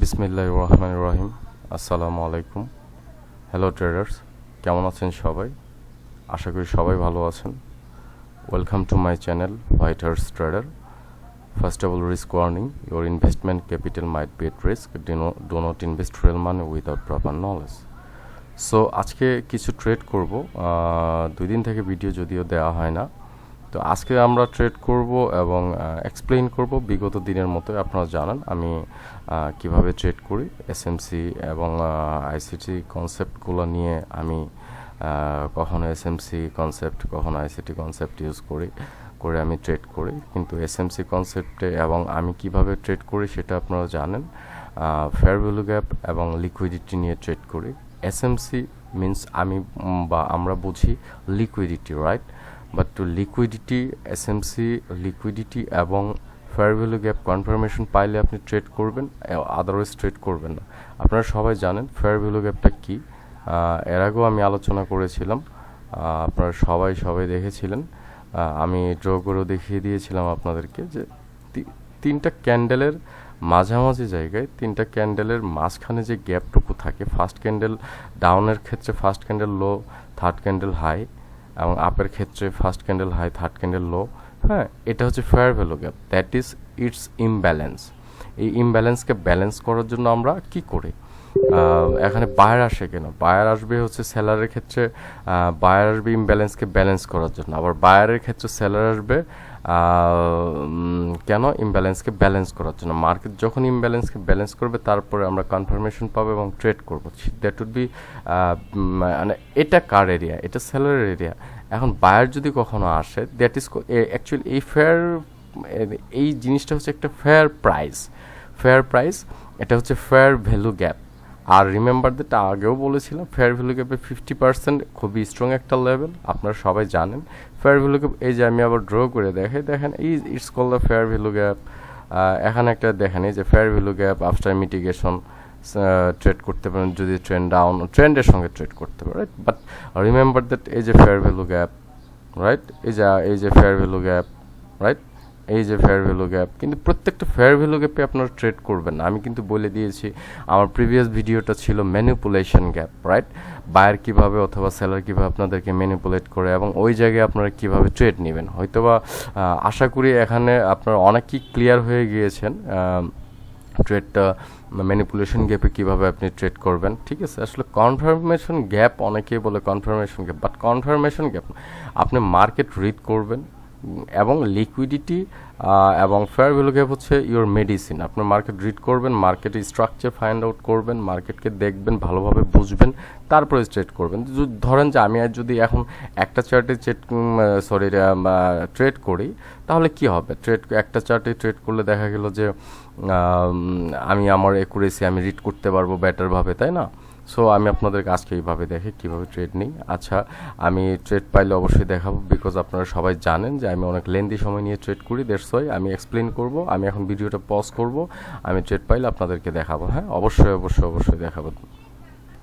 বিসমিল্লাহ রহমান রহিম। আসসালামু আলাইকুম। হ্যালো ট্রেডার্স কেমন আছেন সবাই? আশা করি সবাই ভালো আছেন। Welcome to my channel white horse trader first of all risk warning your investment capital might be at risk do not invest real money without proper knowledge so আজকে কিছু ট্রেড করব। দুই দিন থেকে ভিডিও যদিও দেওয়া হয় না। তো আজকে আমরা ট্রেড করব এবং এক্সপ্লেইন করব বিগত দিনের মতো। আপনারা জানেন, আমি কীভাবে ট্রেড করি এসএমসি এবং আইসিটি কনসেপ্টগুলো নিয়ে আমি কখনো এসএমসি কনসেপ্ট কখনো আইসিটি কনসেপ্ট ইউজ করি, করে আমি ট্রেড করি। কিন্তু এসএমসি কনসেপ্টে এবং আমি কীভাবে ট্রেড করি সেটা আপনারা জানেন ফেয়ার ভ্যালু গ্যাপ এবং লিকুইডিটি নিয়ে ট্রেড করি। এসএমসি মিন্স আমি বা আমরা বুঝি liquidity right but liquidity SMC liquidity এবং ফেয়ার ভ্যালু গ্যাপ কনফার্মেশন পাইলে আপনি ট্রেড করবেন আদারওয়াইজ ট্রেড করবেন না। আপনারা সবাই জানেন ফেয়ার ভ্যালু গ্যাপটা কী। এর আগেও আমি আলোচনা করেছিলাম আপনারা সবাই সবাই দেখেছিলেন। আমি ড্র করেও দেখিয়ে দিয়েছিলাম আপনাদেরকে যে তিনটা ক্যান্ডেলের মাঝামাঝি জায়গায়, তিনটা ক্যান্ডেলের মাঝখানে যে গ্যাপটুকু থাকে ফার্স্ট ক্যান্ডেল ডাউনের ক্ষেত্রে first candle low third candle high এবং আপের ক্ষেত্রে first candle high third candle low হ্যাঁ এটা হচ্ছে fair value gap that is it's imbalance এই ইমব্যালেন্সকে ব্যালেন্স করার জন্য আমরা কি করি? এখানে বায়ার আসে কেন? বায়ার আসবে হচ্ছে স্যালারের ক্ষেত্রে বায়ার আসবে ইমব্যালেন্সকে ব্যালেন্স করার জন্য। আবার বায়ারের ক্ষেত্রে স্যালার আসবে কেন ইমব্যালেন্সকে ব্যালেন্স করার জন্য? মার্কেট যখন ইমব্যালেন্সকে ব্যালেন্স করবে, তারপরে আমরা কনফার্মেশন পাবো এবং ট্রেড করব। দ্যাট উড বি মানে এটা কার এরিয়া এটা সেলারের এরিয়া এখন বায়ার যদি কখনো আসে দ্যাট ইজ অ্যাকচুয়ালি এই ফেয়ার এই জিনিসটা হচ্ছে একটা ফেয়ার প্রাইস ফেয়ার প্রাইস এটা হচ্ছে ফেয়ার ভ্যালু গ্যাপ আর রিমেম্বার দ্যাট আগেও বলেছিলাম ফেয়ার ভ্যালু গ্যাপে ফিফটি পার্সেন্ট খুবই স্ট্রং একটা লেভেল আপনারা সবাই জানেন। ফেয়ার ভ্যালু গ্যাপ এই যে আমি আবার ড্র করে দেখাই, দেখেন, এই it's call the fair value gap এখানে একটা দেখেন, এই যে fair value gap after mitigation trade করতে পারেন, যদি ট্রেন্ড ডাউন ট্রেন্ডের সঙ্গে ট্রেড করতে পারেন রাইট বাট রিমেম্বার দ্যাট এই যে ফেয়ার ভ্যালু গ্যাপ রাইট এই যে এই যে ফেয়ার ভ্যালু গ্যাপ রাইট এই যে ফেয়ার ভ্যালু গ্যাপ কিন্তু প্রত্যেকটা ফেয়ার ভ্যালু গ্যাপে আপনারা ট্রেড করবেন না। আমি কিন্তু বলে দিয়েছি, আমার প্রিভিয়াস ভিডিওটা ছিল ম্যানিপুলেশন গ্যাপ রাইট বায়ার কীভাবে অথবা সেলার কীভাবে আপনাদেরকে ম্যানিপুলেট করে এবং ওই জায়গায় আপনারা কীভাবে ট্রেড নেবেন। হয়তোবা আশা করি এখানে আপনারা অনেকই ক্লিয়ার হয়ে গিয়েছেন ট্রেডটা ম্যানিপুলেশন গ্যাপে কীভাবে আপনি ট্রেড করবেন। ঠিক আছে? আসলে কনফার্মেশন গ্যাপ অনেকেই বলে confirmation gap but confirmation gap আপনি মার্কেট রিড করবেন এবং লিকুইডিটি এবং ফেয়ার ভ্যালু গ্যাপ হচ্ছে ইওর মেডিসিন আপনি মার্কেট রিড করবেন মার্কেটের স্ট্রাকচার ফাইন্ড আউট করবেন মার্কেটকে দেখবেন, ভালোভাবে বুঝবেন, তারপরে ট্রেড করবেন। ধরেন যে আমি আর যদি এখন একটা চার্টে ট্রেড সরি ট্রেড করি, তাহলে কি হবে? ট্রেড একটা চার্টে ট্রেড করলে দেখা গেল যে আমি আমার একুরেসি আমি রিড করতে পারব বেটারভাবে তাই না? সো আমি আপনাদেরকে আজকে এইভাবে দেখে কীভাবে ট্রেড নিই। আচ্ছা আমি ট্রেড পাইলে অবশ্যই দেখাবো বিকজ আপনারা সবাই জানেন যে আমি অনেক লেন্দি সময় নিয়ে ট্রেড করি দেড়শ আমি এক্সপ্লেন করব। আমি এখন ভিডিওটা পজ করব। আমি ট্রেড পাইলে আপনাদেরকে দেখাবো হ্যাঁ? অবশ্যই অবশ্যই অবশ্যই দেখাবো।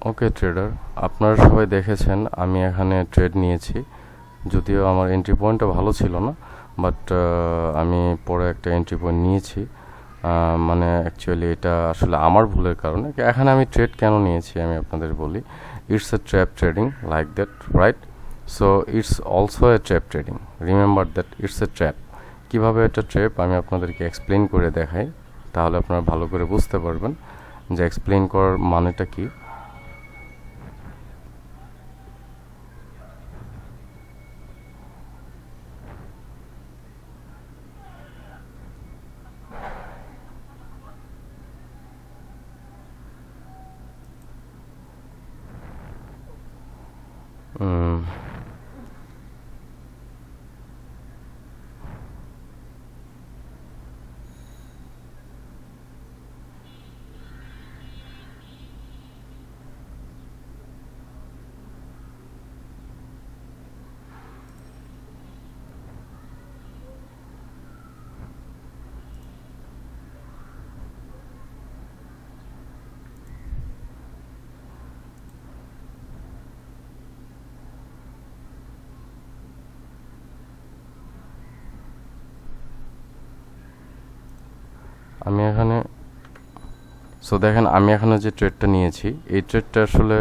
ওকে ট্রেডার আপনারা সবাই দেখেছেন আমি এখানে ট্রেড নিয়েছি। যদিও আমার এন্ট্রি পয়েন্টটা ভালো ছিল না বাট আমি পরে একটা এন্ট্রি পয়েন্ট নিয়েছি। মানে অ্যাকচুয়ালি এটা আসলে আমার ভুলের কারণে। এখানে আমি ট্রেড কেন নিয়েছি আমি আপনাদের বলি। It's a trap trading like that right so it's also a trap trading remember that it's a trap কীভাবে এটা ট্র্যাপ আমি আপনাদেরকে এক্সপ্লেন করে দেখাই, তাহলে আপনারা ভালো করে বুঝতে পারবেন যে এক্সপ্লেন করার মানেটা কী। 嗯。আমি এখানে সো দেখেন, আমি এখানে যে ট্রেডটা নিয়েছি, এই ট্রেডটা আসলে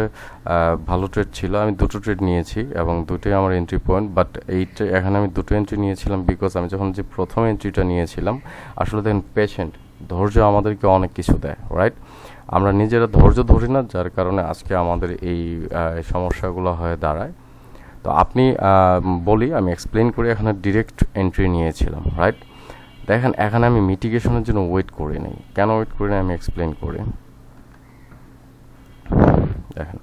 ভালো ট্রেড ছিল। আমি দুটো ট্রেড নিয়েছি এবং দুটোই আমার এন্ট্রি পয়েন্ট বাট এই এখানে আমি দুটো এন্ট্রি নিয়েছিলাম বিকজ আমি যখন যে প্রথম এন্ট্রিটা নিয়েছিলাম, আসলে দেখেন পেশেন্ট ধৈর্য আমাদেরকে অনেক কিছু দেয় রাইট আমরা নিজেরা ধৈর্য ধরি না, যার কারণে আজকে আমাদের এই সমস্যাগুলো হয়ে দাঁড়ায়। তো আপনি বলি, আমি এক্সপ্লেন করি, এখানে ডিরেক্ট এন্ট্রি নিয়েছিলাম রাইট দেখেন, এখানে আমি মিটিগেশনের জন্য ওয়েট করি নাই। কেন ওয়েট করি নাই আমি এক্সপ্লেন করি। দেখেন।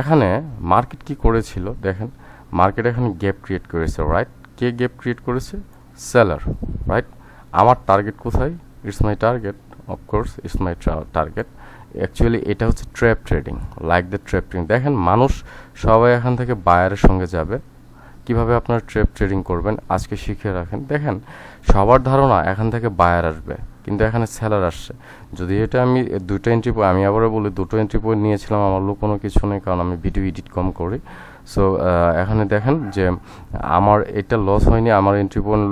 এখানে মার্কেট কি করেছিল? দেখেন মার্কেট এখানে গ্যাপ ক্রিয়েট করেছে রাইট কে গ্যাপ ক্রিয়েট করেছে? সেলার রাইট আমার টার্গেট কোথায়? It's my target of course it's my target actually এটা হচ্ছে trap trading like the trap trading দেখেন, মানুষ সবাই এখান থেকে বায়ারের সঙ্গে যাবে। কীভাবে আপনার ট্রেপ ট্রেডিং করবেন, আজকে শিখে রাখেন। দেখেন, সবার ধারণা এখান থেকে বায়ার আসবে, কিন্তু এখানে সেলার আসছে। যদি এটা আমি দুটো এন্ট্রি পয়েন্ট আমি আবারও বলি, দুটো এন্ট্রি পয়েন্ট নিয়েছিলাম, আমার লোক কোনো কিছু নেই, কারণ আমি ভিডিও এডিট কম করি। সো এখানে দেখেন যে, আমার এটা লস হয়নি, আমার এন্ট্রি পয়েন্ট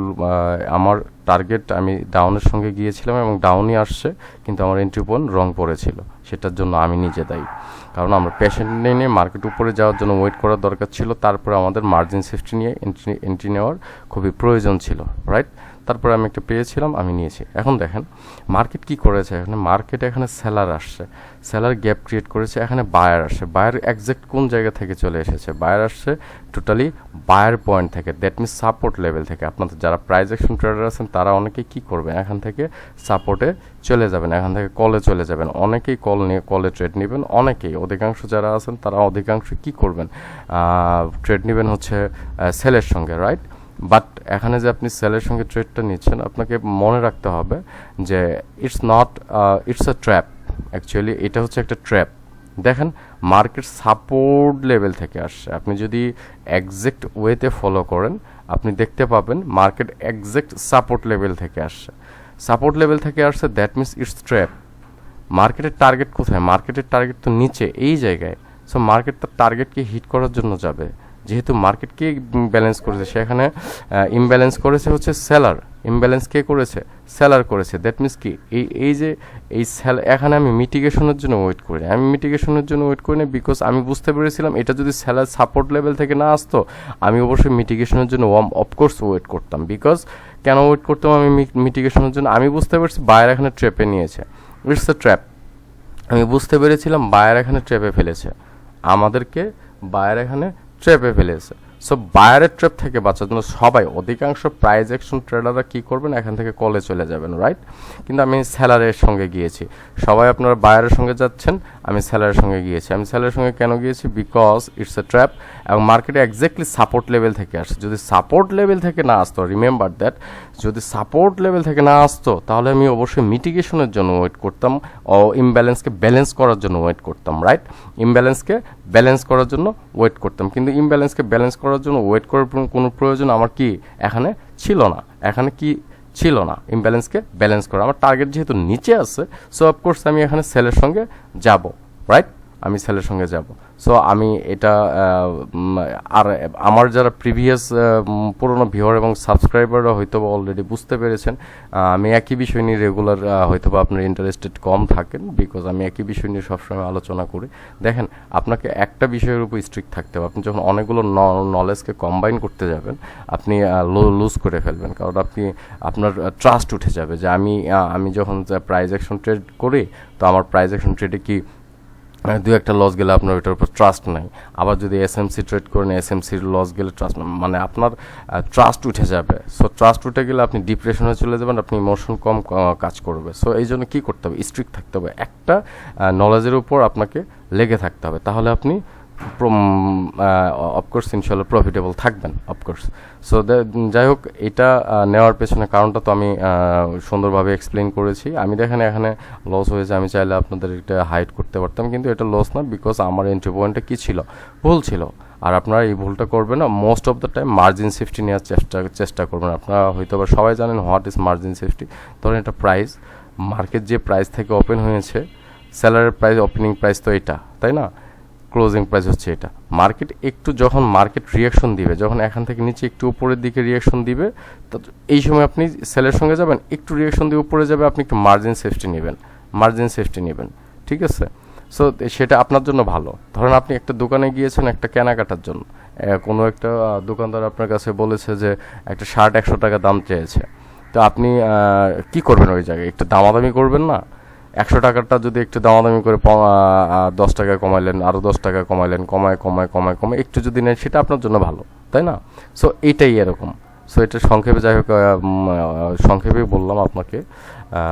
আমার টার্গেট আমি ডাউনের সঙ্গে গিয়েছিলাম এবং ডাউনই আসছে, কিন্তু আমার এন্ট্রি পয়েন্ট রং পড়েছিল। সেটার জন্য আমি নিজে দায়ী। কারণ আমরা পেশেন্ট নিয়ে মার্কেট উপরে যাওয়ার জন্য ওয়েট করার দরকার ছিল। তারপরে আমাদের মার্জিন সেফটি নিয়ে এন্ট্রি এন্ট্রি নেওয়ার খুবই প্রয়োজন ছিল রাইট তারপরে আমি একটা পেয়েছিলাম, আমি নিয়েছি। এখন দেখেন মার্কেট কি করেছে? এখানে মার্কেটে এখানে সেলার আসছে। সেলার গ্যাপ ক্রিয়েট করেছে, এখানে বায়ার আসছে। বায়ার একজ্যাক্ট কোন জায়গা থেকে চলে এসেছে? বায়ার আসছে টোটালি বায়ার পয়েন্ট থেকে। দ্যাট মিনস সাপোর্ট লেভেল থেকে। আপনাদের যারা প্রাইজ অ্যাকশন ট্রেডার আছেন, তারা অনেকেই কী করবেন? এখান থেকে সাপোর্টে চলে যাবেন। এখান থেকে কলে চলে যাবেন। অনেকেই কল নিয়ে কলে ট্রেড নেবেন। অনেকেই, অধিকাংশ যারা আছেন, তারা অধিকাংশ কী করবেন? ট্রেড নেবেন হচ্ছে সেলের সঙ্গে রাইট বাট এখানে যে আপনি সেলের সঙ্গে ট্রেডটা নিচ্ছেন, আপনাকে মনে রাখতে হবে যে it's not it's a trap actually এটা হচ্ছে একটা ট্র্যাপ দেখেন মার্কেট সাপোর্ট লেভেল থেকে আসছে। আপনি যদি একজ্যাক্ট ওয়েতে ফলো করেন, আপনি দেখতে পাবেন মার্কেট একজ্যাক্ট সাপোর্ট লেভেল থেকে আসছে। সাপোর্ট লেভেল থেকে আসছে দ্যাট মিনস ইটস ট্র্যাপ মার্কেটের টার্গেট কোথায়? মার্কেটের টার্গেট তো নিচে, এই জায়গায়। সো মার্কেট তার টার্গেটকে হিট করার জন্য যাবে। যেহেতু মার্কেট কে ব্যালেন্স করেছে সেখানে ইমব্যালেন্স করেছে হচ্ছে সেলার ইমব্যালেন্স কে করেছে? সেলার করেছে। দ্যাট মিনস কি? এই এই যে, এই এখানে আমি মিটিগেশনের জন্য ওয়েট করি। আমি মিটিগেশনের জন্য ওয়েট করি না বিকজ আমি বুঝতে পেরেছিলাম এটা যদি সেলার সাপোর্ট লেভেল থেকে না আসতো, আমি অবশ্যই মিটিগেশনের জন্য অফকোর্স ওয়েট করতাম। বিকজ কেন ওয়েট করতাম আমি মিটিগেশনের জন্য? আমি বুঝতে পারছি বায়ার এখানে ট্র্যাপে নিয়েছে। ইটস এ ট্র্যাপ আমি বুঝতে পেরেছিলাম বায়ার এখানে ট্র্যাপে ফেলেছে। আমাদেরকে বায়ার এখানে ট্র্যাপে ফেলেছে। সো বায়ারের ট্রেপ থেকে বাঁচার জন্য সবাই, অধিকাংশ প্রাইজ একশন ট্রেডাররা কী করবেন? এখান থেকে কলে চলে যাবেন রাইট কিন্তু আমি স্যালারের সঙ্গে গিয়েছি। সবাই আপনারা বায়ারের সঙ্গে যাচ্ছেন। আমি স্যালারের সঙ্গে গিয়েছি। আমি স্যালারের সঙ্গে কেন গিয়েছি? বিকজ ইটস এ ট্র্যাপ এবং মার্কেটে একজ্যাক্টলি সাপোর্ট লেভেল থেকে আসছে যদি সাপোর্ট লেভেল থেকে না আসতো রিমেম্বার দ্যাট যদি সাপোর্ট লেভেল থেকে না আসতো, তাহলে আমি অবশ্যই মিটিগেশনের জন্য ওয়েট করতাম ও ইমব্যালেন্সকে ব্যালেন্স করার জন্য ওয়েট করতাম রাইট ইমব্যালেন্সকে ব্যালেন্স করার জন্য ওয়েট করতাম। কিন্তু ইমব্যালেন্সকে ব্যালেন্স করার জন্য ওয়েট করার কোনো প্রয়োজন আমার কি? এখানে ছিল না। এখানে কি ছিল না ইমব্যালেন্সকে ব্যালেন্স করা। আমার টার্গেট যেহেতু নিচে আছে সো অফকোর্স আমি এখানে সেলের সঙ্গে যাব রাইট আমি সেলের সঙ্গে যাব। সো আমি এটা আর আমার যারা প্রিভিয়াস পুরনো ভিওর এবং সাবস্ক্রাইবাররা হয়তো অলরেডি বুঝতে পেরেছেন আমি একই বিষয় নিয়ে রেগুলার হয়তো বা আপনার ইন্টারেস্টেড কম থাকেন বিকজ আমি একই বিষয় নিয়ে সবসময় আলোচনা করি। দেখেন, আপনাকে একটা বিষয়ের উপর স্ট্রিক্ট থাকতে হবে। আপনি যখন অনেকগুলো নলেজকে কম্বাইন করতে যাবেন, আপনি লুজ করে ফেলবেন। কারণ আপনি, আপনার ট্রাস্ট উঠে যাবে যে আমি আমি যখন প্রাইজ অ্যাকশন ট্রেড করি, তো আমার প্রাইজ অ্যাকশন ট্রেডে কি দু একটা লস গেলে আপনার ওইটার উপর ট্রাস্ট নাই। আবার যদি এস এম সি ট্রেড করেন এস এম সির লস গেলে ট্রাস্ট মানে আপনার ট্রাস্ট উঠে যাবে। সো ট্রাস্ট উঠে গেলে আপনি ডিপ্রেশনে চলে যাবেন আপনি ইমোশন কম কাজ করবে। সো এই জন্য কী করতে হবে? স্ট্রিক্ট থাকতে হবে। একটা নলেজের উপর আপনাকে লেগে থাকতে হবে। তাহলে আপনি অফকোর্স ইনশাল্লাহ প্রফিটেবল থাকবেন অফকোর্স সো যাই হোক এটা নেওয়ার পেছনে কারণটা তো আমি সুন্দরভাবে এক্সপ্লেন করেছি। আমি দেখেন এখানে লস হয়েছে, আমি চাইলে আপনাদের এটা হাইড করতে পারতাম, কিন্তু এটা লস না বিকজ আমার এন্ট্রি পয়েন্টটা কী ছিল? ভুল ছিল। আর আপনারা এই ভুলটা করবেন না most of the time margin safety নেওয়ার চেষ্টা চেষ্টা করবেন। আপনারা হয়তো বা সবাই জানেন হোয়াট ইজ মার্জিন সেফটি ধরেন এটা প্রাইস মার্কেট যে প্রাইস থেকে ওপেন হয়েছে স্যালারের প্রাইস ওপেনিং প্রাইস তো এটা, তাই না? ক্লোজিং প্রাইস হচ্ছে এটা। মার্কেট একটু যখন মার্কেট রিয়াকশন দিবে, যখন এখান থেকে নিচে একটু উপরের দিকে রিয়াকশন দিবে, তো এই সময় আপনি সেলের সঙ্গে যাবেন, একটু রিয়াকশন দিয়ে উপরে যাবে, আপনি একটু মার্জিন সেফটি নেবেন মার্জিন সেফটি নেবেন, ঠিক আছে? সো সেটা আপনার জন্য ভালো। ধরেন আপনি একটা দোকানে গিয়েছেন একটা কেনাকাটার জন্য। কোনো একটা দোকানদার আপনার কাছে বলেছে যে একটা শার্ট একশো টাকা দাম চেয়েছে। তো আপনি কি করবেন ওই জায়গায়? একটু দামাদামি করবেন না? একশো টাকারটা যদি একটু দামাদামি করে দশ টাকা কমাইলেন আরও দশ টাকা কমাইলেন, কমায় কমায় কমায় কমায়, একটু যদি নেন, সেটা আপনার জন্য ভালো, তাই না? সো এইটাই এরকম। সো এটা সংক্ষেপে যাই হোক সংক্ষেপেই বললাম আপনাকে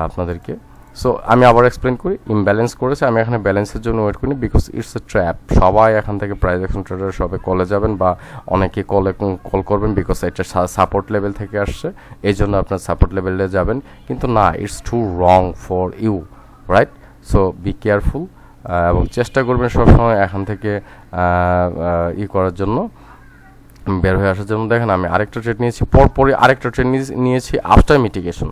আপনাদেরকে। সো আমি আবার এক্সপ্লেন করি ইমব্যালেন্স করেছে, আমি এখানে ব্যালেন্সের জন্য ওয়েট করি বিকজ ইটস এ ট্র্যাপ সবাই এখান থেকে প্রাইজ অ্যাকশন ট্রেডার সবাই কলে যাবেন বা অনেকে কলে কল করবেন বিকজ এটা সাপোর্ট লেভেল থেকে আসছে এই জন্য আপনার সাপোর্ট লেভেলে যাবেন। কিন্তু না it's too wrong for you right so be careful এবং চেষ্টা করবেন সবসময় এখান থেকে আহ, আহ, ই করার জন্য। বের হয়ে আসার জন্য দেখেন আমি আরেকটা ট্রেড নিয়েছি পরপরই আরেকটা ট্রেড নিয়েছি আফটার মিটিগেশন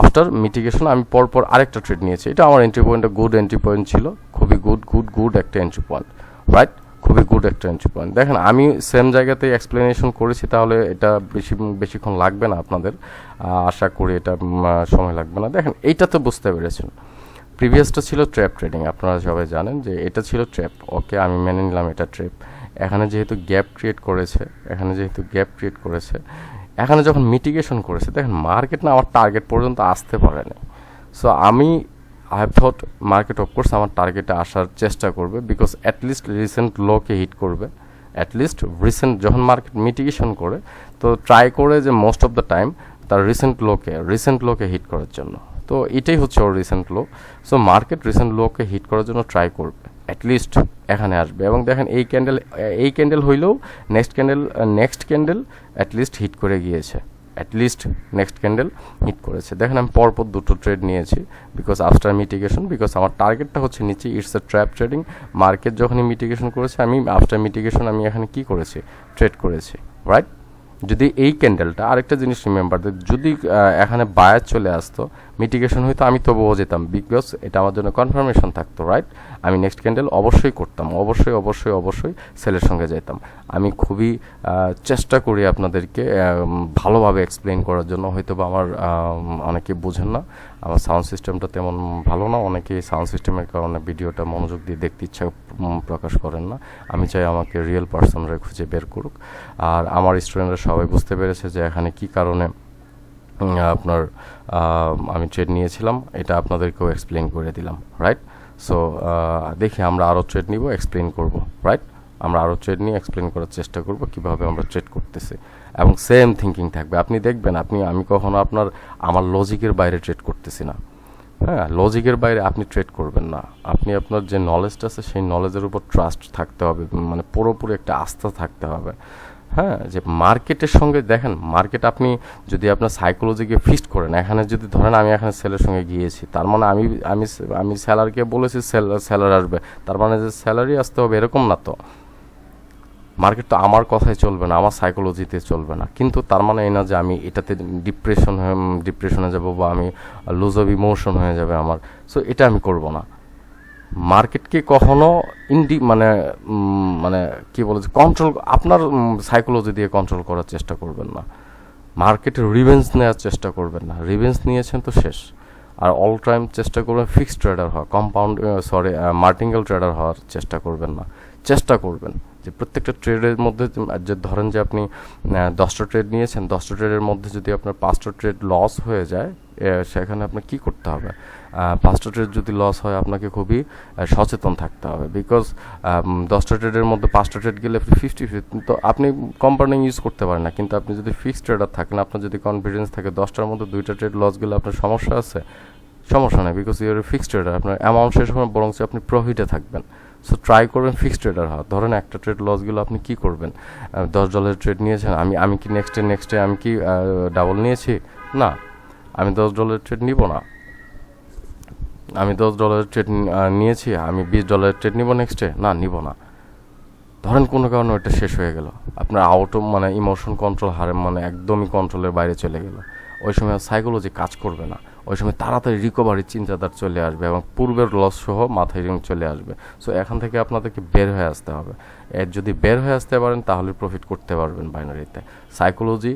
আফটার মিটিগেশন আমি পরপর আরেকটা ট্রেড নিয়েছি। এটা আমার এন্ট্রি পয়েন্টটা গুড এন্ট্রি পয়েন্ট ছিল। খুবই গুড গুড গুড একটা এন্ট্রি পয়েন্ট রাইট খুবই গুড একটা এন্ট্রি পয়েন্ট দেখেন আমি সেম জায়গাতে এক্সপ্লেনেশন করেছি তাহলে এটা বেশি বেশিক্ষণ লাগবে না আপনাদের। আশা করি এটা সময় লাগবে না। দেখেন এইটা তো বুঝতে পেরেছেন। প্রিভিয়াসটা ছিল ট্র্যাপ ট্রেডিং, আপনারা সবাই জানেন যে এটা ছিল ট্র্যাপ। ওকে, আমি মেনে নিলাম এটা ট্র্যাপ। এখানে যেহেতু গ্যাপ ক্রিয়েট করেছে, এখানে যেহেতু গ্যাপ ক্রিয়েট করেছে, এখানে যখন মিটিগেশন করেছে, দেখেন মার্কেট না আমার টার্গেট পর্যন্ত আসতে পারেনি। সো আমি I have thought market of course আমার টার্গেটে আসার চেষ্টা করবে বিকজ অ্যাটলিস্ট রিসেন্ট লোকে হিট করবে। অ্যাটলিস্ট রিসেন্ট যখন মার্কেট মিটিগেশন করে, তো ট্রাই করে যে মোস্ট অফ দ্য টাইম তার রিসেন্ট লোকে রিসেন্ট লোকে হিট করার জন্য। তো এটাই হচ্ছে ওর recent low so market recent লোকে হিট করার জন্য ট্রাই করবে। অ্যাটলিস্ট এখানে আসবে। এবং দেখেন, এই ক্যান্ডেল এই ক্যান্ডেল হইলেও next candle next candle at least hit করে গিয়েছে। অ্যাটলিস্ট নেক্সট ক্যান্ডেল হিট করেছে। দেখেন, আমি পরপর দুটো ট্রেড নিয়েছি বিকজ আফটার মিটিগেশন বিকজ আমার টার্গেটটা হচ্ছে নিচে। It's a trap trading market যখনই মিটিগেশন করেছে, আমি আফটার মিটিগেশন আমি এখানে কি করেছি? ট্রেড করেছি। রাইট যদি এই ক্যান্ডেলটা আরেকটা জিনিস রিমেম্বার যদি এখানে বায়ার চলে আসতো মিটিগেশন হয়তো আমি তবুও যেতাম বিগ বিকজ এটা আমার জন্য কনফার্মেশন থাকতো রাইট আমি নেক্সট ক্যান্ডেল অবশ্যই করতাম, অবশ্যই অবশ্যই অবশ্যই সেলের সঙ্গে যেতাম আমি খুবই চেষ্টা করি আপনাদেরকে ভালোভাবে এক্সপ্লেন করার জন্য হয়তো বা আমার অনেকে বোঝেন না, আমার সাউন্ড সিস্টেমটা তেমন ভালো না, অনেকে সাউন্ড সিস্টেমের কারণে ভিডিওটা মনোযোগ দিয়ে দেখতে ইচ্ছা প্রকাশ করেন না। আমি চাই আমাকে রিয়েল পার্সনরা খুঁজে বের করুক। আর আমার স্টুডেন্টরা সবাই বুঝতে পেরেছে যে এখানে কি কারণে আপনার আমি ট্রেড নিয়েছিলাম, এটা আপনাদেরকেও এক্সপ্লেন করে দিলাম রাইট সো দেখি আমরা আরও ট্রেড নিব এক্সপ্লেন করব রাইট আমরা আরও ট্রেড নিয়ে এক্সপ্লেন করার চেষ্টা করব কীভাবে আমরা ট্রেড করতেছি। এবং সেম থিঙ্কিং থাকবে। আপনি দেখবেন, আপনি, আমি কখনো আপনার, আমার লজিকের বাইরে ট্রেড করতেছি না। হ্যাঁ লজিকের বাইরে আপনি ট্রেড করবেন না। আপনি আপনার যে নলেজটা আছে, সেই নলেজের উপর ট্রাস্ট থাকতে হবে মানে পুরোপুরি একটা আস্থা থাকতে হবে। হ্যাঁ যে মার্কেটের সঙ্গে দেখেন, মার্কেট আপনি যদি আপনার সাইকোলজিকে ফিক্সড করেন, এখানে যদি ধরেন আমি এখানে সেলের সঙ্গে গিয়েছি, তার মানে আমি আমি আমি স্যালারকে বলেছি স্যালার আসবে, তার মানে যে স্যালারি আসতে হবে, এরকম না তো। মার্কেট তো আমার কথাই চলবে না, আমার সাইকোলজিতে চলবে না। কিন্তু তার মানে এই না যে আমি এটাতে ডিপ্রেশন হয়ে ডিপ্রেশনে যাব বা আমি লুজ অফ ইমোশন হয়ে যাবে আমার। সো এটা আমি করব না। মার্কেটকে কখনো ইন্ডি মানে মানে কি বলে কন্ট্রোল আপনার সাইকোলজি দিয়ে কন্ট্রোল করার চেষ্টা করবেন না। মার্কেটে রিভেন্স নেওয়ার চেষ্টা করবেন না। রিভেন্স নিয়েছেন তো শেষ। আর অল টাইম চেষ্টা করবেন ফিক্সড ট্রেডার হওয়া কম্পাউন্ড সরি মার্টিঙ্গেল ট্রেডার হওয়ার চেষ্টা করবেন না। চেষ্টা করবেন যে প্রত্যেকটা ট্রেডের মধ্যে, যে- ধরেন যে আপনি দশটা ট্রেড নিয়েছেন, দশটা ট্রেডের মধ্যে যদি আপনার পাঁচটা ট্রেড লস হয়ে যায় সেখানে আপনার কি করতে হবে? পাঁচটা ট্রেড যদি লস হয়, আপনাকে খুবই সচেতন থাকতে হবে। বিকজ দশটা ট্রেডের মধ্যে পাঁচটা ট্রেড গেলে ফিফটি ফিফটি তো আপনি কম্পাউন্ডিং ইউজ করতে পারেন না। কিন্তু আপনি যদি ফিক্সড ট্রেডার থাকেন, আপনার যদি কনফিডেন্স থাকে, দশটার মধ্যে দুইটা ট্রেড লস গেলে আপনার সমস্যা আছে। সমস্যা নেই বিকজ ইউর ফিক্সড ট্রেডার আপনার অ্যামাউন্ট শেষ হবে বরং আপনি প্রফিটে থাকবেন। সো ট্রাই করবেন ফিক্সড ট্রেডার হওয়া। ধরেন একটা ট্রেড লস গেলে, আপনি কি করবেন? দশ ডলারের ট্রেড নিয়েছেন, আমি আমি কি নেক্সট ডে নেক্সট ডে আমি কি ডাবল নিয়েছি? না। আমি দশ ডলারের ট্রেড নিব না। আমি দশ ডলারের ট্রেড নিয়েছি, আমি বিশ ডলারের ট্রেড নিব নেক্সট না, নিব না। ধরেন কোনো কারণে ওইটা শেষ হয়ে গেল। আপনার আউট মানে ইমোশন কন্ট্রোল হারে মানে একদমই কন্ট্রোলের বাইরে চলে গেল। ওই সময় সাইকোলজি কাজ করবে না। ওই সময় তাড়াতাড়ি রিকভারি চিন্তাধার চলে আসবে এবং পূর্বের লস সহ মাথায় রিং চলে আসবে। সো এখান থেকে আপনাদেরকে বের হয়ে আসতে হবে। এর যদি বের হয়ে আসতে পারেন, তাহলে প্রফিট করতে পারবেন বাইনারিতে সাইকোলজি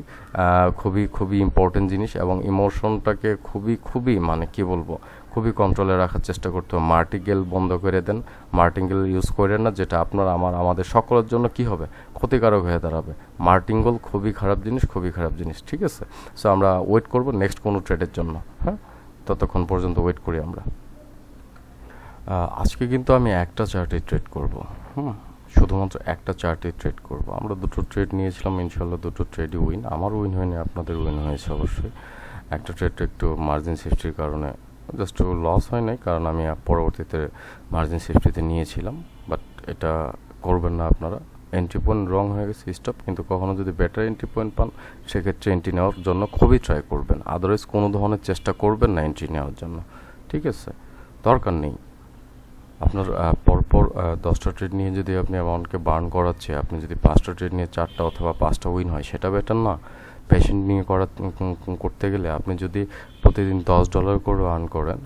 খুবই খুবই ইম্পর্টেন্ট জিনিস এবং ইমোশনটাকে খুবই খুবই মানে কি বলব? খুবই কন্ট্রোলে রাখার চেষ্টা করতে হবে। মার্টিগেল বন্ধ করে দেন। মার্টিঙ্গেল ইউজ করেন না, যেটা আপনার, আমার, আমাদের সকলের জন্য কি হবে? ক্ষতিকারক হয়ে দাঁড়াবে। মার্টিঙ্গল খুবই খারাপ জিনিস, খুবই খারাপ জিনিস, ঠিক আছে? সো আমরা ওয়েট করব নেক্সট কোনো ট্রেডের জন্য হ্যাঁ? ততক্ষণ পর্যন্ত ওয়েট করি আমরা। আজকে কিন্তু আমি একটা চার্টে ট্রেড করব, হুম? শুধুমাত্র একটা চার্টে ট্রেড করব। আমরা দুটো ট্রেড নিয়েছিলাম ইনশাল্লাহ দুটো ট্রেডই উইন আমার উইন হয়নি, আপনাদের উইন হয়েছে অবশ্যই। একটা ট্রেড একটু মার্জিন সেফটির কারণে জাস্ট লস হয় নাই, কারণ আমি পরবর্তীতে মার্জিন সেফটিতে নিয়েছিলাম বাট এটা করবেন না আপনারা। এন্ট্রি পয়েন্ট রং হয়ে গেছে স্টপ কিন্তু কখনো যদি বেটার এন্ট্রি পয়েন্ট পান, সেক্ষেত্রে এন্ট্রি নেওয়ার জন্য খুবই ট্রাই করবেন। আদারওয়াইজ কোনো ধরনের চেষ্টা করবেন না এন্ট্রি নেওয়ার জন্য। ঠিক আছে? দরকার নেই। আপনার পরপর দশটা ট্রেড নিয়ে যদি আপনি অ্যামাউন্টকে বার্ন করাচ্ছে, আপনি যদি পাঁচটা ট্রেড নিয়ে চারটা অথবা পাঁচটা উইন হয়, সেটা বেটার না। পেশেন্ট নিয়ে করা করতে গেলে আপনি যদি প্রতিদিন দশ ডলার করে আর্ন করেন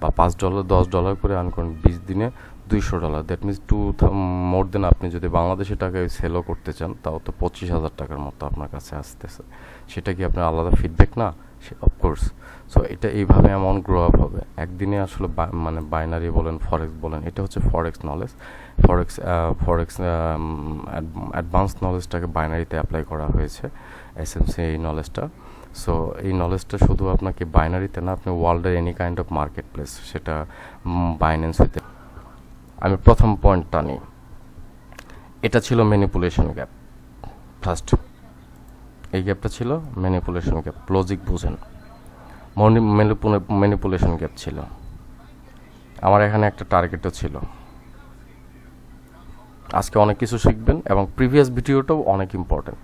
বা পাঁচ ডলার দশ ডলার করে আর্ন করেন, বিশ দিনে দুইশো dollar that means two more than আপনি যদি বাংলাদেশি টাকায় সেলও করতে চান, তাও তো পঁচিশ হাজার টাকার মতো আপনার কাছে আসতেছে। সেটা কি আপনার আলাদা ফিডব্যাক না, সে অফকোর্স সো এটা এইভাবে অ্যামাউন্ট গ্রো আপ হবে। একদিনে আসলে মানে বাইনারি বলেন ফরেক্স বলেন, এটা হচ্ছে forex knowledge forex forex advance নলেজটাকে বাইনারিতে অ্যাপ্লাই করা হয়েছে। এসএমসি এই নলেজটা সো এই নলেজটা শুধু আপনাকে বাইনারিতে না, আপনি ওয়ার্ল্ডের any kind of market place সেটা বাইন্যান্স হইতে আমি প্রথম পয়েন্টটা নিই। এটা ছিল ম্যানিপুলেশন গ্যাপ ফার্স্ট এই গ্যাপটা ছিল ম্যানিপুলেশন গ্যাপ লজিক বুঝেন। ম্যানিপুলেশন গ্যাপ ছিল। আমার এখানে একটা টার্গেটও ছিল। আজকে অনেক কিছু শিখবেন এবং প্রিভিয়াস ভিডিওটাও অনেক ইম্পর্টেন্ট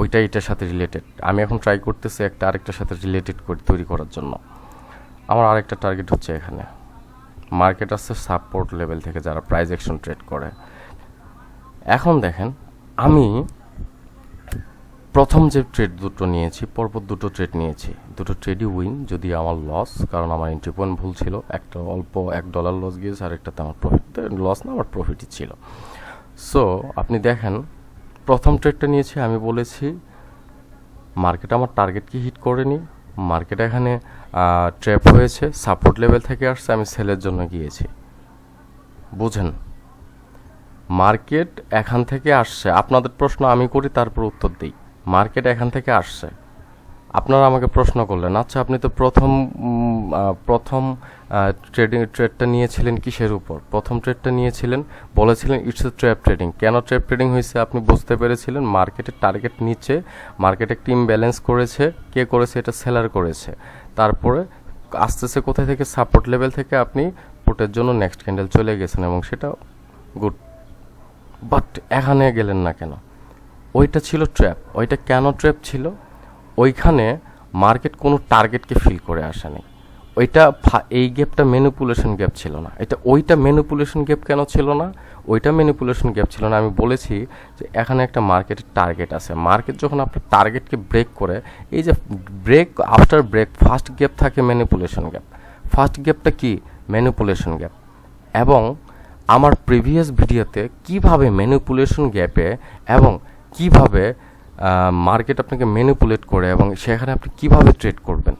ওইটা এটার সাথে রিলেটেড আমি এখন ট্রাই করতেছি একটা আরেকটার সাথে রিলেটেড করে তৈরি করার জন্য। আমার আরেকটা টার্গেট হচ্ছে এখানে। মার্কেট আসছে সাপোর্ট লেভেল থেকে যারা প্রাইজ অ্যাকশন ট্রেড করে। এখন দেখেন, আমি প্রথম যে ট্রেড দুটো নিয়েছি, পরপর দুটো ট্রেড নিয়েছি। দুটো ট্রেডই উইন যদি আমার লস কারণ আমার এন্ট্রি পয়েন্ট ভুল ছিল। একটা অল্প এক ডলার লস গিয়েছে আর একটাতে আমার প্রফিট লস না, আমার প্রফিটই ছিল। সো আপনি দেখেন প্রথম ট্রেডটা নিয়েছি, আমি বলেছি, মার্কেট আমার টার্গেটকে হিট করেনি? মার্কেট এখানে ট্র্যাপ হয়েছে সাপোর্ট লেভেল থেকে আসছে, আমি সেলের জন্য গিয়েছি। বুঝেন? মার্কেট এখান থেকে আসছে। আপনাদের প্রশ্ন আমি করি, তারপর উত্তর দিই। মার্কেট এখান থেকে আসছে। আপনারা আমাকে প্রশ্ন করলেন আচ্ছা আপনি তো প্রথম প্রথম ট্রেডিং ট্রেডটা নিয়েছিলেন কিসের উপর? প্রথম ট্রেডটা নিয়েছিলেন, বলেছিলেন ইটস এ ট্র্যাপ ট্রেডিং কেন ট্র্যাপ ট্রেডিং হয়েছে আপনি বুঝতে পেরেছিলেন? মার্কেটের টার্গেট নিচে মার্কেটে টিম ব্যালেন্স করেছে, কে করেছে? এটা সেলার করেছে। তারপরে আস্তে আস্তে কোথায় থেকে সাপোর্ট লেভেল থেকে আপনি পুটের জন্য নেক্সট ক্যান্ডেল চলে গেছেন এবং সেটা গুড বাট এখানে গেলেন না কেন? ওইটা ছিল ট্র্যাপ ওইটা কেন ট্র্যাপ ছিল? ওইখানে মার্কেট কোনো টার্গেটকে ফিল করে আসেনি ওইটা এই গ্যাপটা ম্যানিপুলেশন গ্যাপ ছিল না। এটা ওইটা ম্যানিপুলেশন গ্যাপ কেন ছিল না? ওইটা ম্যানিপুলেশন গ্যাপ ছিল না। আমি বলেছি যে এখানে একটা মার্কেটের টার্গেট আছে। মার্কেট যখন আপনার টার্গেটকে ব্রেক করে, এই যে break, after break, first gap থাকে ম্যানিপুলেশন গ্যাপ। ফার্স্ট গ্যাপটা কি? Manipulation gap. এবং আমার প্রিভিয়াস ভিডিওতে কীভাবে ম্যানিপুলেশন গ্যাপে এবং কীভাবে মার্কেট আপনাকে ম্যানিপুলেট করে এবং সেখানে আপনি কীভাবে ট্রেড করবেন?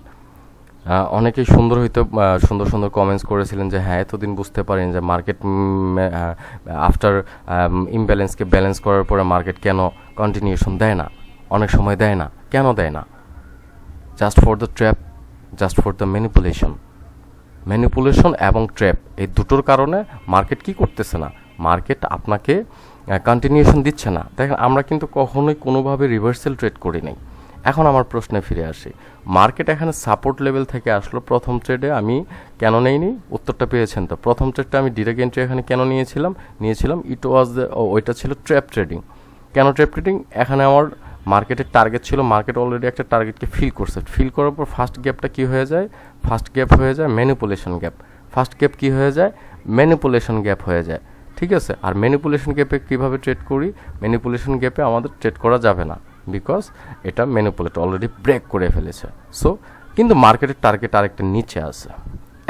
অনেকেই সুন্দর হয়তো সুন্দর সুন্দর কমেন্টস করেছিলেন যে হ্যাঁ এতদিন বুঝতে পারেন যে মার্কেট আফটার ইমব্যালেন্সকে ব্যালেন্স করার পরে মার্কেট কেন কন্টিনিউশন দেয় না? অনেক সময় দেয় না। কেন দেয় না? Just for the trap just for the manipulation manipulation এবং ট্র্যাপ এই দুটোর কারণে মার্কেট কি করতেছে না? মার্কেট আপনাকে কন্টিনিউশন দিচ্ছে না। দেখেন, আমরা কিন্তু কখনোই কোনোভাবে রিভার্সাল ট্রেড করি নাই। এখন আমার প্রশ্নে ফিরে আসি। মার্কেট এখানে সাপোর্ট লেভেল থেকে আসলো প্রথম ট্রেডে আমি কেন নেইনি? উত্তরটা পেয়েছেন তো। প্রথম ট্রেডটা আমি ডিরেক্ট এন্ট্রি এখানে কেন নিয়েছিলাম? নিয়েছিলাম ইট ওয়াজ দ্য ওইটা ছিল ট্র্যাপ ট্রেডিং কেন ট্র্যাপ ট্রেডিং এখানে আমার মার্কেটের টার্গেট ছিল মার্কেট অলরেডি একটা টার্গেটকে ফিল করছে। ফিল করার পর ফার্স্ট গ্যাপটা কী হয়ে যায়? ফার্স্ট গ্যাপ হয়ে যায় ম্যানিপুলেশন গ্যাপ ফার্স্ট গ্যাপ কী হয়ে যায়? ম্যানিপুলেশন গ্যাপ হয়ে যায়। ঠিক আছে, আর ম্যানিপুলেশন গ্যাপে কীভাবে ট্রেড করি? ম্যানিপুলেশন গ্যাপে আমাদের ট্রেড করা যাবে না বিকজ এটা ম্যানিপুলেট অলরেডি ব্রেক করে ফেলেছে। সো কিন্তু মার্কেটের টার্গেট আরেকটা নিচে আছে।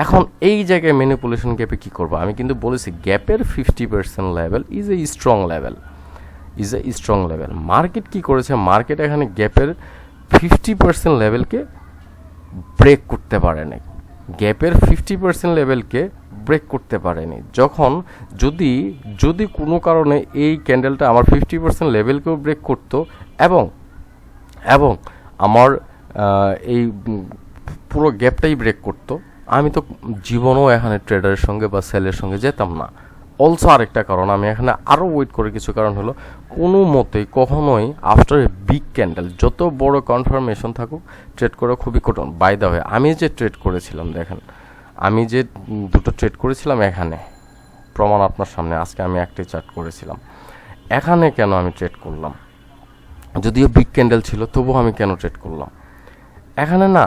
এখন এই জায়গায় ম্যানিপুলেশন গ্যাপে কী করব? আমি কিন্তু বলেছি গ্যাপের fifty percent level is a strong level is a strong level market কি করেছে? মার্কেট এখানে গ্যাপের ফিফটি পার্সেন্ট লেভেলকে ব্রেক করতে পারে পারেনি গ্যাপের ফিফটি পার্সেন্ট লেভেলকে ব্রেক করতে পারেনি। যখন যদি যদি কোনো কারণে এই ক্যান্ডেলটা আমার ফিফটি পার্সেন্ট লেভেলকেও ব্রেক করতো এবং এবং আমার এই পুরো গ্যাপটাই ব্রেক করতো, আমি তো জীবনও এখানে ট্রেডারের সঙ্গে বা সেলের সঙ্গে যেতাম না। অলসো আরেকটা কারণ, আমি এখানে আরও ওয়েট করে কিছু কারণ হলো, কোনো মতেই কখনোই আফটার এ বিগ ক্যান্ডেল যত বড় কনফার্মেশন থাকুক ট্রেড করা খুবই কঠিন। বাই দা হয়ে আমি যে ট্রেড করেছিলাম, দেখেন, আমি যে দুটো ট্রেড করেছিলাম এখানে, প্রমাণ আপনার সামনে, আজকে আমি একটি চার্ট করেছিলাম। এখানে কেন আমি ট্রেড করলাম? যদিও বিগ ক্যান্ডেল ছিল, তবুও আমি কেন ট্রেড করলাম? এখানে না,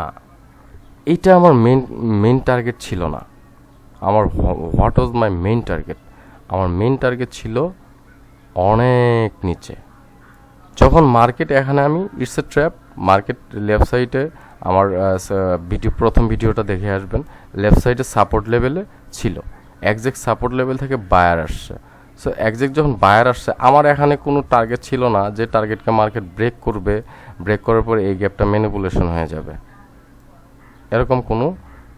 এটা আমার মেন মেন টার্গেট ছিল না। আমার what was my main target আমার মেন টার্গেট ছিল অনেক নিচে। যখন মার্কেট এখানে আমি it's a trap market left সাইডে আমার ভিডিও প্রথম ভিডিওটা দেখে আসবেন। লেফট সাইডে সাপোর্ট লেভেলে ছিল। একজ্যাক্ট সাপোর্ট লেভেল থেকে বায়ার আসছে। সো একজ্যাক্ট যখন বায়ার আসছে, আমার এখানে কোনো টার্গেট ছিল না যে টার্গেটকে মার্কেট ব্রেক করবে। ব্রেক করার পরে এই গ্যাপটা ম্যানিপুলেশন হয়ে যাবে। এরকম কোনো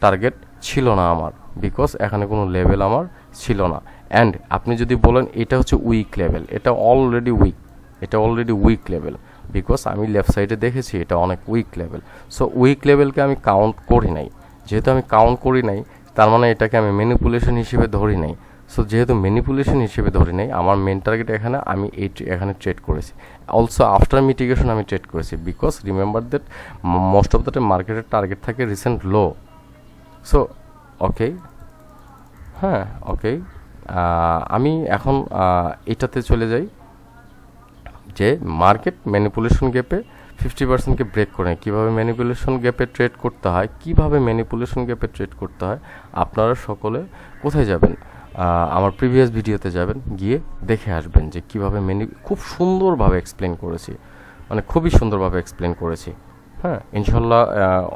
টার্গেট ছিল না আমার। বিকজ এখানে কোনো লেভেল আমার ছিল না। অ্যান্ড আপনি যদি বলেন, এটা হচ্ছে উইক লেভেল এটা অলরেডি উইক এটা অলরেডি উইক লেভেল বিকজ আমি লেফট সাইডে দেখেছি, এটা অনেক উইক লেভেল সো উইক লেভেলকে আমি কাউন্ট করি নাই। যেহেতু আমি কাউন্ট করি নাই, তার মানে এটাকে আমি ম্যানিপুলেশন হিসেবে ধরি নাই। সো যেহেতু ম্যানিপুলেশন হিসেবে ধরি নাই, আমার মেন টার্গেট এখানে আমি এই এখানে ট্রেড করেছি। অলসো আফটার মিটিগেশন আমি ট্রেড করেছি because remember that most of the time মার্কেটের টার্গেট থাকে রিসেন্ট লো সো ওকে হ্যাঁ ওকে আমি এখন এটাতে চলে যাই যে মার্কেট ম্যানিপুলেশন গ্যাপে ফিফটি পার্সেন্টকে ব্রেক করে কীভাবে ম্যানিপুলেশন গ্যাপে ট্রেড করতে হয়? কীভাবে ম্যানিপুলেশন গ্যাপে ট্রেড করতে হয়? আপনারা সকলে কোথায় যাবেন? আমার প্রিভিয়াস ভিডিওতে যাবেন, গিয়ে দেখে আসবেন যে কীভাবে মেনি খুব সুন্দরভাবে এক্সপ্লেন করেছি। মানে খুবই সুন্দরভাবে এক্সপ্লেন করেছি। হ্যাঁ। ইনশাল্লাহ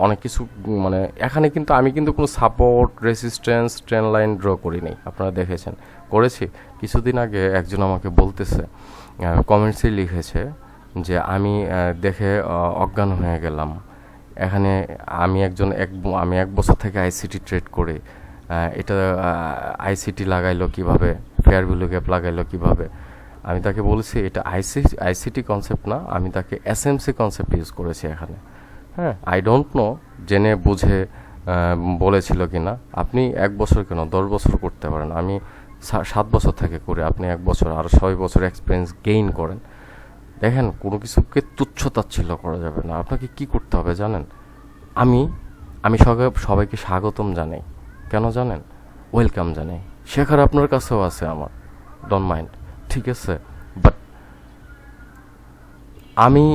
অনেক কিছু মানে এখানে কিন্তু আমি কিন্তু কোনো support resistance trend line draw করি নাই। আপনারা দেখেছেন। করেছি। কিছুদিন আগে একজন আমাকে বলতেছে কমেন্টসে লিখেছে যে, আমি দেখে অজ্ঞান হয়ে গেলাম। এখানে আমি একজন, এক, আমি এক বছর থেকে আইসিটি ট্রেড করে। এটা আইসিটি লাগাইলো কীভাবে? ফেয়ার ভ্যালু গ্যাপ লাগাইলো কীভাবে? আমি তাকে বলেছি, এটা আইসি আইসিটি কনসেপ্ট না। আমি তাকে এসএমসি কনসেপ্ট ইউজ করেছি এখানে। হ্যাঁ। আই ডোন্ট নো জেনে বুঝে বলেছিল কি না আপনি এক বছর কেন? দশ বছর করতে পারেন। আমি সাত বছর থেকে করে। আপনি এক বছর, আর ছয় বছর এক্সপিরিয়েন্স গেইন করেন। দেখেন, কোনো কিছুকে তুচ্ছ তাচ্ছিল্য করা যাবে না। আপনাকে কি করতে হবে জানেন? আমি আমি সবাই সবাইকে স্বাগতম জানাই। কেন জানেন? ওয়েলকাম জানাই। শেখার আপনার কাছেও আছে আমার। ডোন্ট মাইন্ড ঠিক আছে? বাট আমি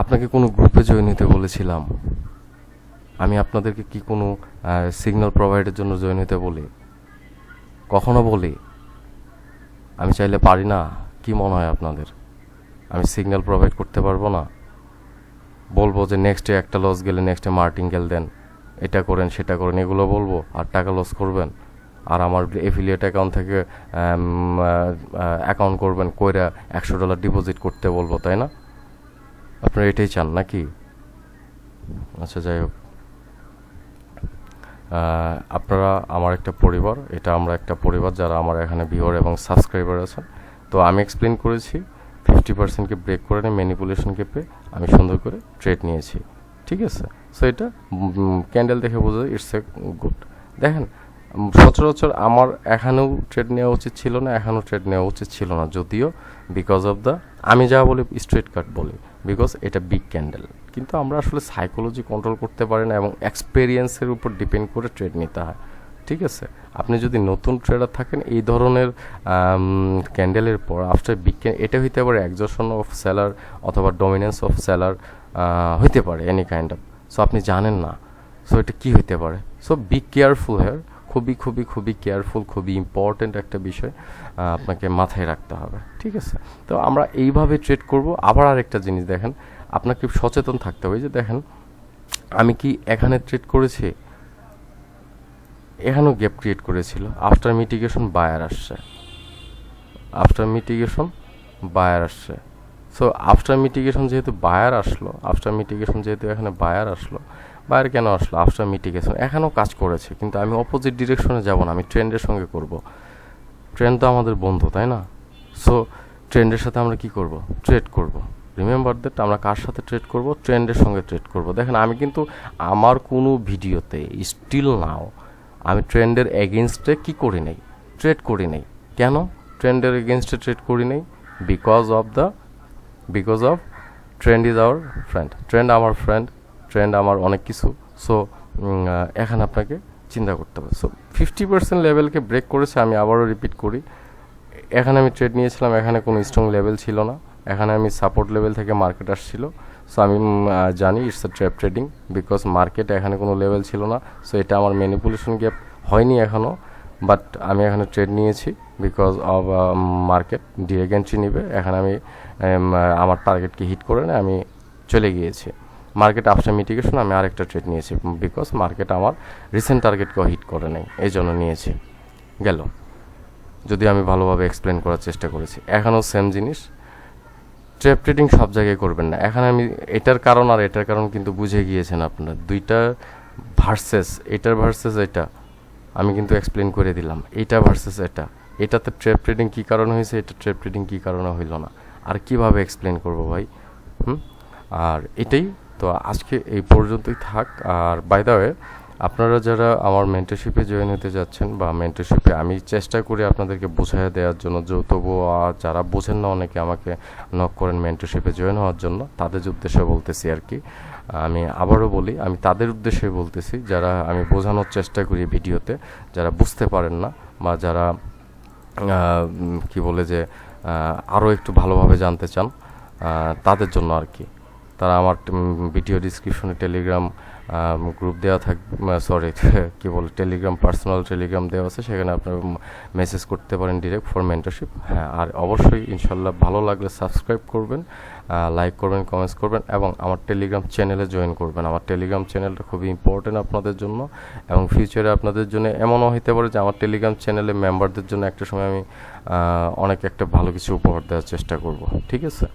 আপনাকে কোনো গ্রুপে জয়েন হতে বলেছিলাম। আমি আপনাদেরকে কি কোনো সিগন্যাল প্রোভাইডের জন্য জয়েন হতে বলি? কখনো বলি? আমি চাইলে পারি না, কি মনে হয় আপনাদের? আমি সিগন্যাল প্রোভাইড করতে পারব না। বলব যে নেক্সটে একটা লস গেলে নেক্সটে মার্টিঙ্গেল দেন। এটা করেন, সেটা করেন, এগুলো বলব আর টাকা লস করবেন। আর আমার এফিলিয়েট অ্যাকাউন্ট থেকে অ্যাকাউন্ট করবেন, কইরা একশো ডলার ডিপোজিট করতে বলব, তাই না? আপনারা এটাই চান নাকি? আচ্ছা যাই হোক। আপনারা আমার একটা পরিবার, এটা আমরা একটা পরিবার যারা আমার এখানে ভিউয়ার এবং সাবস্ক্রাইবার আছেন। তো আমি এক্সপ্লেন করেছি ফিফটি পার্সেন্টকে ব্রেক করে নিয়ে ম্যানিপুলেশনকে পেয়ে আমি সুন্দর করে ট্রেড নিয়েছি। ঠিক আছে? সো এটা ক্যান্ডেল দেখে বোঝা যায় ইটস এ গুড দেখেন সচরাচর আমার এখানেও ট্রেড নেওয়া উচিত ছিল না, এখানেও ট্রেড নেওয়া উচিত ছিল না। যদিও বিকজ অফ দ্য আমি যা বলি স্ট্রেট কাট বলি। বিকজ এটা বিগ ক্যান্ডেল কিন্তু আমরা আসলে সাইকোলজি কন্ট্রোল করতে পারি না এবং এক্সপেরিয়েন্সের উপর ডিপেন্ড করে ট্রেড নিতে হয়। ঠিক আছে? আপনি যদি নতুন ট্রেডার থাকেন, এই ধরনের ক্যান্ডেলের পর আফটার বিগ এটা হইতে পারে একজশন অফ সেলার অথবা ডমিনেন্স অফ সেলার হইতে পারে এনি কাইন্ড অফ সো আপনি জানেন না। সো এটা কি হইতে পারে? সো বি কেয়ারফুল হেয়ার খুবই খুবই খুবই কেয়ারফুল খুবই ইম্পর্ট্যান্ট একটা বিষয় আপনাকে মাথায় রাখতে হবে। ঠিক আছে? তো আমরা এইভাবে ট্রেড করব। আবার আরেকটা জিনিস দেখেন, আপনাকে সচেতন থাকতে হবে যে দেখেন, আমি কি এখানে ট্রেড করেছি? এখানেও গ্যাপ ক্রিয়েট করেছিল। আফটার মিটিগেশন বায়ার আসছে। আফটার মিটিগেশন বায়ার আসছে। সো আফটার মিটিগেশন যেহেতু বায়ার আসলো আফটার মিটিগেশন যেহেতু এখানে বায়ার আসলো বায়ার কেন আসলো? আফটার মিটিগেশন এখানেও কাজ করেছে, কিন্তু আমি অপোজিট ডিরেকশনে যাব না, আমি ট্রেন্ডের সঙ্গে করব। ট্রেন্ড তো আমাদের বন্ধু, তাই না? সো ট্রেন্ডের সাথে আমরা কি করব? ট্রেড করব। রিমেম্বার দ্যাট আমরা কার সাথে ট্রেড করব? ট্রেন্ডের সঙ্গে ট্রেড করব। দেখেন, আমি কিন্তু আমার কোনো ভিডিওতে স্টিল নাও আমি ট্রেন্ডের এগেনস্টে কি করি নাই? ট্রেড করি নাই। কেন? ট্রেন্ডের এগেনস্টে ট্রেড করি নাই? Because of the because of trend is our friend trend আমার ফ্রেন্ড ট্রেন্ড আমার অনেক কিছু। সো এখানে আপনাকে চিন্তা করতে হবে। সো ফিফটি পার্সেন্ট লেভেলকে ব্রেক করেছে, আমি আবারও রিপিট করি। এখানে আমি ট্রেড নিয়েছিলাম, এখানে কোনো স্ট্রং লেভেল ছিল না। এখানে আমি সাপোর্ট লেভেল থেকে মার্কেট আসছিল। সো আমি জানি it's a trap trading because market এখানে কোনো লেভেল ছিল না। সো এটা আমার ম্যানিপুলেশন গ্যাপ হয়নি এখনও বাট আমি এখানে ট্রেড নিয়েছি because of market direct entry নিবে। এখানে আমি আমার টার্গেটকে হিট করে না, আমি চলে গিয়েছি। মার্কেট আফটার মিটিগেশন আমি আরেকটা ট্রেড নিয়েছি বিকজ মার্কেট আমার রিসেন্ট টার্গেটকেও হিট করে নেই, এই জন্য নিয়েছি। গেল। যদি আমি ভালোভাবে এক্সপ্লেন করার চেষ্টা করেছি। এখনও সেম জিনিস। ট্রেপ ট্রেডিং সব জায়গায় করবেন না। এখানে আমি এটার কারণ আর এটার কারণ কিন্তু বুঝে গিয়েছেন আপনারা। দুইটা ভার্সেস এটার ভার্সেস এটা। আমি কিন্তু এক্সপ্লেন করে দিলাম এইটা ভার্সেস এটা। এটাতে ট্রেপ ট্রেডিং কী কারণে হয়েছে, এটা ট্রেপ ট্রেডিং কী কারণে হইল না। আর কীভাবে এক্সপ্লেন করব ভাই? হুম? আর এটাই তো আজকে এই পর্যন্তই থাক। আর বাই দ্য ওয়ে আপনারা যারা আমার মেন্টরশিপে জয়েন হতে যাচ্ছেন বা মেন্টরশিপে আমি চেষ্টা করি আপনাদেরকে বোঝায় দেওয়ার জন্য তবুও আর যারা বোঝেন না অনেকে আমাকে নক করেন মেন্টরশিপে জয়েন হওয়ার জন্য, তাদের উদ্দেশ্যে বলতেছি আর কি। আমি আবারও বলি, আমি তাদের উদ্দেশ্যে বলতেছি, যারা আমি বোঝানোর চেষ্টা করি ভিডিওতে, যারা বুঝতে পারেন না বা যারা কি বলে যে আরও একটু ভালোভাবে জানতে চান তাদের জন্য আর কি। তারা আমার ভিডিও ডিসক্রিপশনে টেলিগ্রাম গ্রুপ দেওয়া থাক সরি কি বলে টেলিগ্রাম পার্সোনাল টেলিগ্রাম দেওয়া আছে, সেখানে আপনারা মেসেজ করতে পারেন ডিরেক্ট ফর মেন্টারশিপ হ্যাঁ আর অবশ্যই ইনশাল্লাহ ভালো লাগলে সাবস্ক্রাইব করবেন লাইক করবেন কমেন্টস করবেন এবং আমার টেলিগ্রাম চ্যানেলে জয়েন করবেন। আমার টেলিগ্রাম চ্যানেলটা খুবই ইম্পর্টেন্ট আপনাদের জন্য এবং ফিউচারে আপনাদের জন্য এমনও হতে পারে যে আমার টেলিগ্রাম চ্যানেলে মেম্বারদের জন্য একটা সময় আমি অনেক একটা ভালো কিছু উপহার দেওয়ার চেষ্টা করব। ঠিক আছে?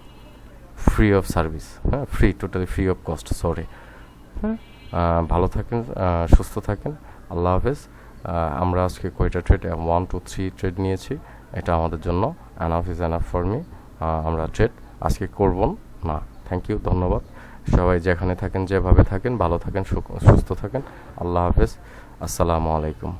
ফ্রি অফ সার্ভিস হ্যাঁ? Free totally free of cost sorry হ্যাঁ? ভালো থাকেন সুস্থ থাকেন, আল্লাহ হাফেজ। আমরা আজকে কয়টা trade one two three trade নিয়েছি, এটা আমাদের জন্য enough is enough for me আমরা ট্রেড আজকে করব না। থ্যাংক ইউ ধন্যবাদ। সবাই যেখানে থাকেন, যেভাবে থাকেন, ভালো থাকেন সুস্থ থাকেন, আল্লাহ হাফেজ। আসসালামু আলাইকুম।